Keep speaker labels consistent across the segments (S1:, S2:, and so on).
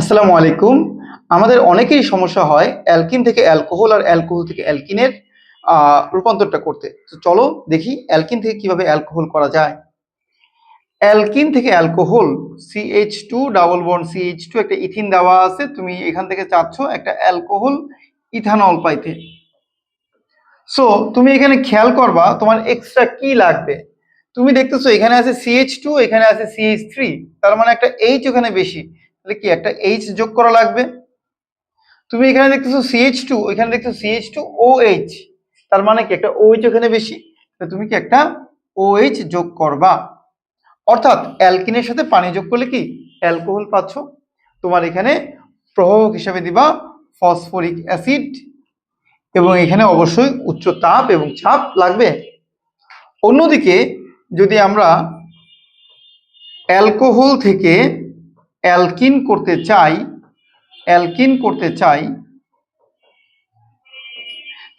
S1: আসসালামু আলাইকুম। আমাদের অনেকেরই সমস্যা হয় অ্যালকিন থেকে অ্যালকোহল আর অ্যালকোহল থেকে অ্যালকিনের রূপান্তরটা করতে। তো চলো দেখি অ্যালকিন থেকে কীভাবে অ্যালকোহল করা যায়। অ্যালকিন থেকে alcohol C H two double bond C H two একটা ইথিন দেওয়া আছে। তুমি এখান থেকে চাচ্ছ একটা অ্যালকোহল ইথানল পাইতে। সো তুমি এখানে খেয়াল করবা তোমার এক্সট্রা কি লাগবে। তুমি দেখতেছো এখানে আছে সিএইচ টু এখানে আছে সিএইচ থ্রি তার মানে একটা এইচ ওখানে বেশি। তাহলে কি একটা এইচ যোগ করা লাগবে? তুমি এখানে দেখতেছো সিএইচ টু এখানে দেখছ সিএইচ টু ও এইচ তার মানে কি একটা ওএইচ ওখানে বেশি? তুমি কি একটা ওএইচ যোগ করবা। অর্থাৎ অ্যালকিনের সাথে পানি যোগ করলে কি? অ্যালকোহল পাচ্ছ। তোমার এখানে প্রভাবক হিসাবে দিবা ফসফরিক অ্যাসিড, এবং এখানে অবশ্যই উচ্চ তাপ এবং ছাপ লাগবে। অন্যদিকে যদি আমরা অ্যালকোহল থেকে অ্যালকিন করতে চাই, অ্যালকিন করতে চাই,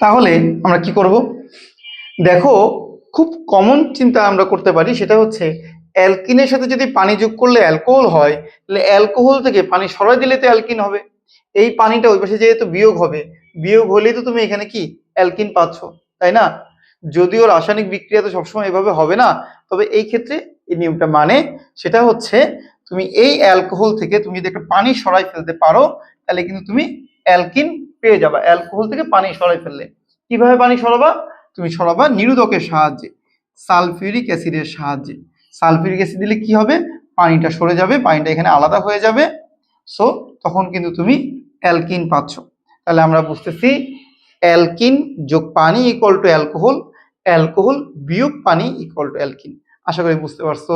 S1: তাহলে আমরা কি করব? দেখো, খুব কমন চিন্তা আমরা করতে পারি, সেটা হচ্ছে অ্যালকিনের সাথে যদি পানি যোগ করলে অ্যালকোহল হয়, তাহলে অ্যালকোহল থেকে পানি সরাই দিলে তো অ্যালকিন হবে। এই পানিটা ওই পাশে যেহেতু বিয়োগ হবে, বিয়োগ হলেই তো তুমি এখানে কি? অ্যালকিন পাচ্ছ, তাই না? যদিও রাসায়নিক বিক্রিয়া তো সবসময় এভাবে হবে না, তবে এই ক্ষেত্রে এই নিয়মটা মানে সেটা হচ্ছে তুমি এই অ্যালকোহল থেকে তুমি যদি একটা পানি সরাই ফেলতে পারো, তাহলে কিন্তু তুমি অ্যালকিন পেয়ে যাবা। অ্যালকোহল থেকে পানি সরাই ফেললে। কীভাবে পানি সরাবা? তুমি সরাবা নিরোধকের সাহায্যে, সালফিউরিক অ্যাসিডের সাহায্যে। সালফিউরিক অ্যাসিড দিলে কি হবে? পানিটা সরে যাবে, পানিটা এখানে আলাদা হয়ে যাবে। সো তখন কিন্তু তুমি অ্যালকিন পাচ্ছ। তাহলে আমরা বুঝতেছি, অ্যালকিন যোগ পানি ইকুয়াল টু অ্যালকোহল অ্যালকোহল বিয়োগ পানি ইকুয়াল টু অ্যালকিন। আশা করি বুঝতে পারছ?